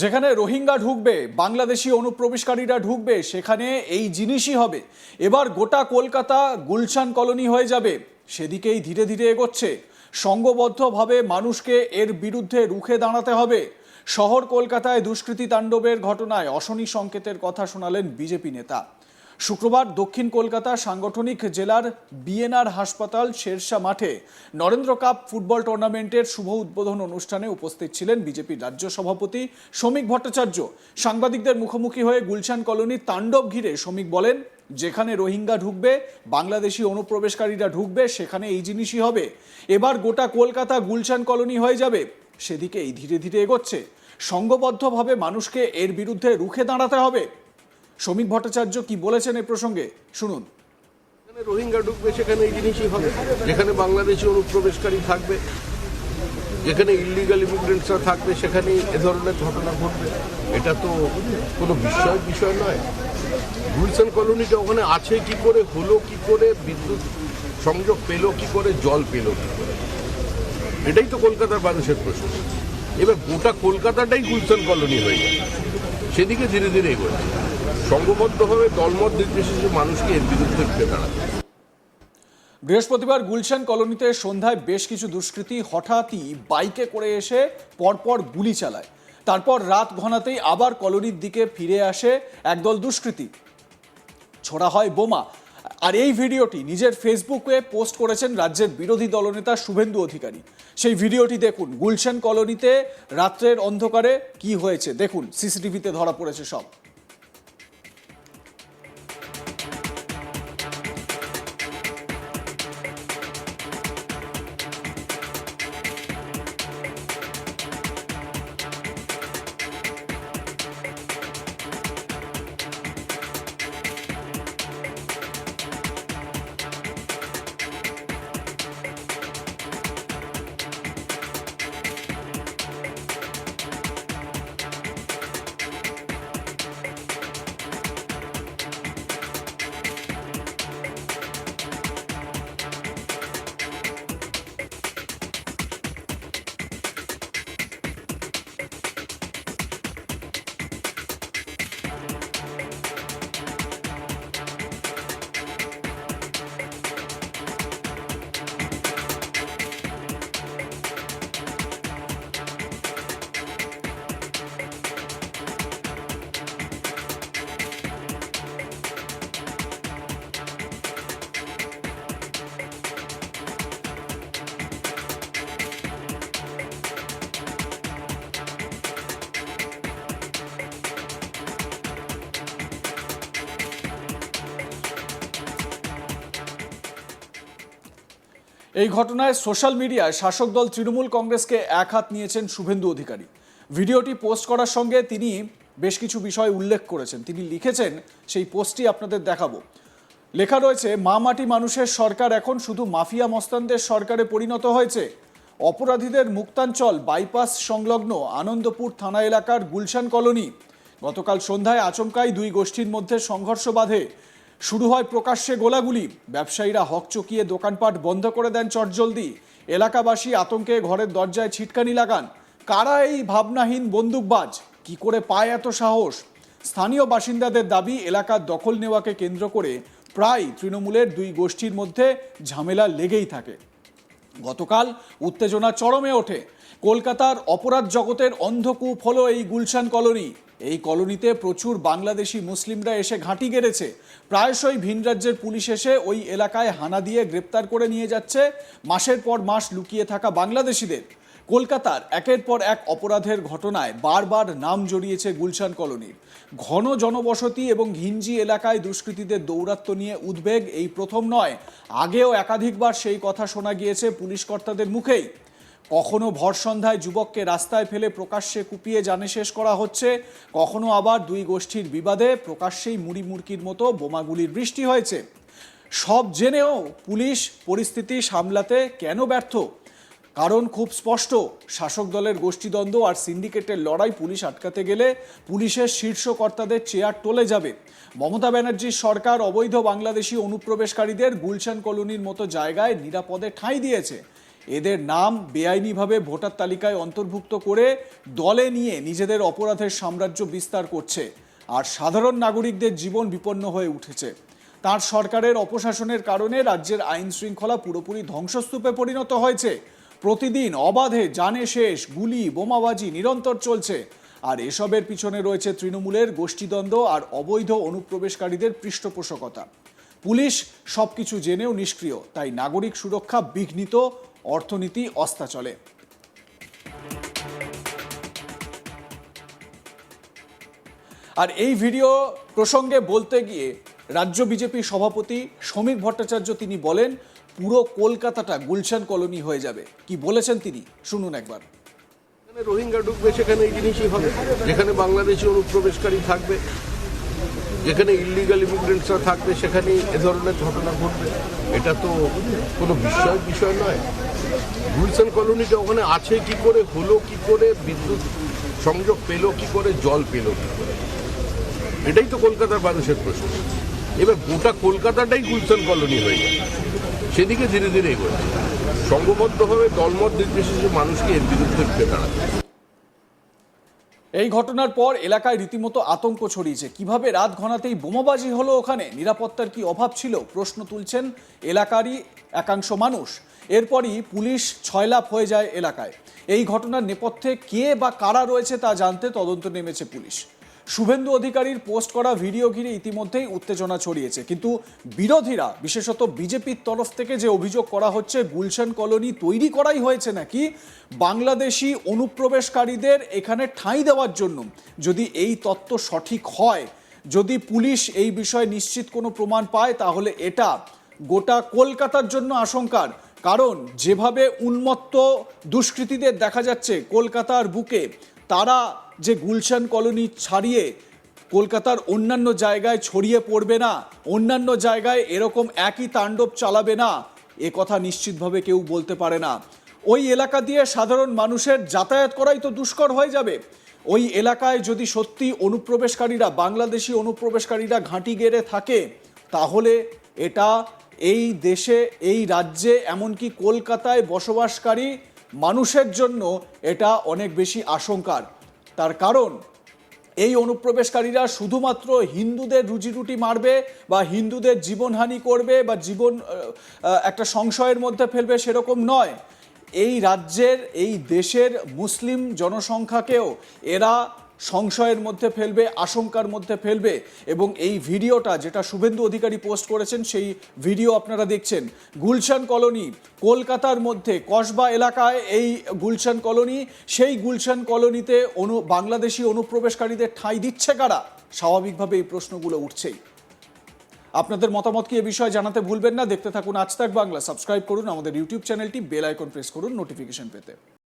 যেখানে রোহিঙ্গা ঢুকবে, বাংলাদেশি অনুপ্রবেশকারীরা ঢুকবে, সেখানে এই জিনিসই হবে। এবার গোটা কলকাতা গুলশান কলোনি হয়ে যাবে। সেদিকেই ধীরে ধীরে এগোচ্ছে। সঙ্গবদ্ধভাবে মানুষকে এর বিরুদ্ধে রুখে দাঁড়াতে হবে। শহর কলকাতায় দুষ্কৃতী তাণ্ডবের ঘটনায় অশনি সংকেতের কথা শোনালেন বিজেপি নেতা। শুক্রবার দক্ষিণ কলকাতা সাংগঠনিক জেলার বিএনআর হাসপাতাল শেরশা মাঠে নরেন্দ্র কাপ ফুটবল টুর্নামেন্টের শুভ উদ্বোধন অনুষ্ঠানে উপস্থিত ছিলেন বিজেপির রাজ্য সভাপতি শ্রমিক ভট্টাচার্য। সাংবাদিকদের মুখোমুখি হয়ে গুলশান কলোনি তাণ্ডব ঘিরে শ্রমিক বলেন, যেখানে রোহিঙ্গা ঢুকবে, বাংলাদেশি অনুপ্রবেশকারীরা ঢুকবে, সেখানে এই জিনিসই হবে। এবার গোটা কলকাতা গুলশান কলোনি হয়ে যাবে। সেদিকেই ধীরে ধীরে এগোচ্ছে। সংঘবদ্ধভাবে মানুষকে এর বিরুদ্ধে রুখে দাঁড়াতে হবে। শ্রমিক ভট্টাচার্য কি বলেছেন এ প্রসঙ্গে? শুনুন। রোহিঙ্গা ঢুকবে সেখানে এই জিনিসই হবে। যেখানে বাংলাদেশি অনুপ্রবেশকারী থাকবে, যেখানে ইলিগাল ইমিগ্রেন্টসরা থাকবে সেখানে এ ধরনের ঘটনা ঘটবে। এটা তো কোনো বিস্ময়ের বিষয় নয়। গুলশান কলোনিটা ওখানে আছে কি করে, হলো কি করে, বিদ্যুৎ সংযোগ পেল কি করে, জল পেল কি করে? এটাই তো কলকাতার মানুষের প্রশ্ন। এবার গোটা কলকাতাটাই গুলশান কলোনি হয়ে যাবে সেদিকে ধীরে ধীরে এগোচ্ছে। সংঘবদ্ধভাবে দলমত নির্বিশেষে মানুষকে এর বিরুদ্ধে উঠে দাঁড়াতে বৃহস্পতিবার গুলশান কলোনিতে সন্ধ্যায় বেশ কিছু দুষ্কৃতী হঠাৎই বাইকে করে এসে পরপর গুলি চালায়। তারপর রাত ঘনাতেই আবার কলোনির দিকে ফিরে আসে একদল দুষ্কৃতী। ছোড়া হয় বোমা। আর এই ভিডিওটি নিজের ফেসবুকে পোস্ট করেছেন রাজ্যের বিরোধী দলনেতা শুভেন্দু অধিকারী। সেই ভিডিওটি দেখুন গুলশান কলোনিতে রাত্রের অন্ধকারে কি হয়েছে। দেখুন, সিসিটিভিতে ধরা পড়েছে সব। এই ঘটনায় সোশ্যাল মিডিয়ায় শাসক দল তৃণমূল কংগ্রেসকে এক হাত নিয়েছেন শুভেন্দু অধিকারী। ভিডিওটি পোস্ট করার সঙ্গে তিনি বেশ কিছু বিষয় উল্লেখ করেছেন। তিনি লিখেছেন, সেই পোস্টটি আপনাদের দেখাবো। লেখা রয়েছে, মা মাটি মানুষের সরকার এখন শুধু মাফিয়া মস্তানদের সরকারে পরিণত হয়েছে। অপরাধীদের মুক্তাঞ্চল, বাইপাস সংলগ্ন আনন্দপুর থানা এলাকার গুলশান কলোনি। গতকাল সন্ধ্যায় আচমকাই দুই গোষ্ঠীর মধ্যে সংঘর্ষ বাধে। শুরু হয় প্রকাশ্যে গোলাগুলি। ব্যবসায়ীরা হকচকিয়ে দোকানপাট বন্ধ করে দেন চটজলদি। এলাকাবাসী আতঙ্কে ঘরের দরজায় ছিটকানি লাগান। কারা এই ভাবনাহীন বন্দুকবাজ? কি করে পায় এত সাহস? স্থানীয় বাসিন্দাদের দাবি এলাকার দখল নেওয়াকে কেন্দ্র করে প্রায় তৃণমূলের দুই গোষ্ঠীর মধ্যে ঝামেলা লেগেই থাকে। গতকাল উত্তেজনা চরমে ওঠে। কলকাতার অপরাধ জগতের অন্ধকূপ হলো এই গুলশান কলোনি। এই কলোনিতে প্রচুর বাংলাদেশি মুসলিমরা এসে ঘাঁটি গেড়েছে। প্রায়শই ভিন রাজ্যের পুলিশ এসে ওই এলাকায় হানা দিয়ে গ্রেপ্তার করে নিয়ে যাচ্ছে। মাসের পর মাস লুকিয়ে থাকা বাংলাদেশিদের। কলকাতার একের পর এক অপরাধের ঘটনায় বারবার নাম জড়িয়েছে গুলশান কলোনির। ঘন জনবসতি এবং ঘিঞ্জি এলাকায় দুষ্কৃতীদের দৌরাত্ম্য নিয়ে উদ্বেগ এই প্রথম নয়। আগেও একাধিকবার সেই কথা শোনা গিয়েছে পুলিশ কর্তাদের মুখেই। কখনো ভর সন্ধ্যায় যুবককে রাস্তায় ফেলে প্রকাশ্যে কুপিয়ে জানে শেষ করা হচ্ছে, কখনো আবার দুই গোষ্ঠীর বিবাদে প্রকাশ্যেই মুড়ি মুড়কির মতো বোমাগুলির বৃষ্টি হয়েছে। সব জেনেও পুলিশ পরিস্থিতি সামলাতে কেন ব্যর্থ? কারণ খুব স্পষ্ট, শাসক দলের গোষ্ঠীদ্বন্দ্ব আর সিন্ডিকেটের লড়াই পুলিশ আটকাতে গেলে পুলিশের শীর্ষ কর্তাদের চেয়ার টলে যাবে। মমতা ব্যানার্জির সরকার অবৈধ বাংলাদেশি অনুপ্রবেশকারীদের গুলশান কলোনির মতো জায়গায় নিরাপদে ঠাঁই দিয়েছে। এদের নাম বেআইনিভাবে ভোটার তালিকায় অন্তর্ভুক্ত করে দলে নিয়ে নিজেদের অপরাধের সাম্রাজ্য বিস্তার করছে আর সাধারণ নাগরিকদের জীবন বিপন্ন হয়ে উঠেছে। তার সরকারের অপশাসনের কারণে রাজ্যের আইন শৃঙ্খলা পুরোপুরি ধ্বংসস্তূপে পরিণত হয়েছে। প্রতিদিন অবাধে জানে শেষ, গুলি, বোমাবাজি নিরন্তর চলছে আর এসবের পিছনে রয়েছে তৃণমূলের গোষ্ঠীদ্বন্দ্ব আর অবৈধ অনুপ্রবেশকারীদের পৃষ্ঠপোষকতা। পুলিশ সবকিছু জেনেও নিষ্ক্রিয়, তাই নাগরিক সুরক্ষা বিঘ্নিত, অর্থনীতি অস্তাচলে। আর এই ভিডিও প্রসঙ্গে বলতে গিয়ে রাজ্য বিজেপি সভাপতি শ্রমিক ভট্টাচার্য তিনি বলেন, পুরো কলকাতাটা গুলশান কলোনি হয়ে যাবে। কি বলেছেন তিনি? শুনুন একবার। রোহিঙ্গা ঢুকবে সেখানে এই জিনিসই হবে। যেখানে বাংলাদেশি অনুপ্রবেশকারী থাকবে যেখানে ইলিগাল ইমিগ্রেন্টসরা থাকবে সেখানে এ ধরনের ঘটনা ঘটবে। এটা তো কোনো বিস্ময়ের বিষয় নয়। গুলশান কলোনিটা ওখানে আছে কি করে, হলো কি করে, বিদ্যুৎ সংযোগ পেল কি করে, জল পেল কি করে? এটাই তো কলকাতার মানুষের প্রশ্ন। এবার গোটা কলকাতাটাই গুলশান কলোনি হয়ে যায় সেদিকে ধীরে ধীরে এগোচ্ছে। সংঘবদ্ধভাবে দলমত নির্বিশেষে মানুষকে এর বিরুদ্ধে দাঁড়াতে। এই ঘটনার পর এলাকায় রীতিমতো আতঙ্ক ছড়িয়েছে। কীভাবে রাত ঘনাতেই বোমাবাজি হলো ওখানে? নিরাপত্তার কি অভাব ছিল? প্রশ্ন তুলছেন এলাকারই একাংশ মানুষ। এরপরই পুলিশ ছয়লাভ হয়ে যায় এলাকায়। এই ঘটনার নেপথ্যে কে বা কারা রয়েছে তা জানতে তদন্ত নেমেছে পুলিশ। শুভেন্দু অধিকারীর পোস্ট করা ভিডিও ঘিরে ইতিমধ্যেই উত্তেজনা ছড়িয়েছে। কিন্তু বিরোধীরা, বিশেষত বিজেপির তরফ থেকে যে অভিযোগ করা হচ্ছে, গুলশান কলোনি তৈরি করাই হয়েছে নাকি? বাংলাদেশি অনুপ্রবেশকারীদের এখানে ঠাঁই দেওয়ার জন্য যদি এই তত্ত্ব সঠিক হয়, যদি পুলিশ এই বিষয়ে নিশ্চিত কোনো প্রমাণ পায়, তাহলে এটা গোটা কলকাতার জন্য আশঙ্কার। কারণ যেভাবে উন্মত্ত দুষ্কৃতীদের দেখা যাচ্ছে কলকাতার বুকে, তারা যে গুলশান কলোনি ছাড়িয়ে কলকাতার অন্যান্য জায়গায় ছড়িয়ে পড়বে না, অন্যান্য জায়গায় এরকম একই তাণ্ডব চালাবে না, এ কথা নিশ্চিতভাবে কেউ বলতে পারে না। ওই এলাকা দিয়ে সাধারণ মানুষের যাতায়াত করাই তো দুষ্কর হয়ে যাবে। ওই এলাকায় যদি সত্যি অনুপ্রবেশকারীরা, বাংলাদেশি অনুপ্রবেশকারীরা ঘাঁটি গেড়ে থাকে, তাহলে এটা এই দেশে, এই রাজ্যে, এমনকি কলকাতায় বসবাসকারী মানুষের জন্য এটা অনেক বেশি আশঙ্কার। তার কারণ, এই অনুপ্রবেশকারীরা শুধুমাত্র হিন্দুদের রুজি রুটি মারবে বা হিন্দুদের জীবনহানি করবে বা জীবন একটা সংশয়ের মধ্যে ফেলবে সেরকম নয়। এই রাজ্যের, এই দেশের মুসলিম জনসংখ্যাকেও এরা সংশয়ের মধ্যে ফেলবে, আশঙ্কার মধ্যে ফেলবে এবং এই ভিডিওটা যেটা শুভেন্দু অধিকারী পোস্ট করেছেন সেই ভিডিও আপনারা দেখছেন। গুলশান কলোনি, কলকাতার মধ্যে, কসবা এলাকায় এই গুলশান কলোনি, সেই গুলশান কলোনিতে অনু, বাংলাদেশি অনুপ্রবেশকারীদের ঠাঁই দিচ্ছে কারা? স্বাভাবিকভাবে এই প্রশ্নগুলো উঠছেই। আপনাদের মতামত কি এ বিষয়ে জানাতে ভুলবেন না? দেখতে থাকুন আজ তাক বাংলা। সাবস্ক্রাইব করুন আমাদের ইউটিউব চ্যানেলটি, বেল আইকন প্রেস করুন নোটিফিকেশন পেতে।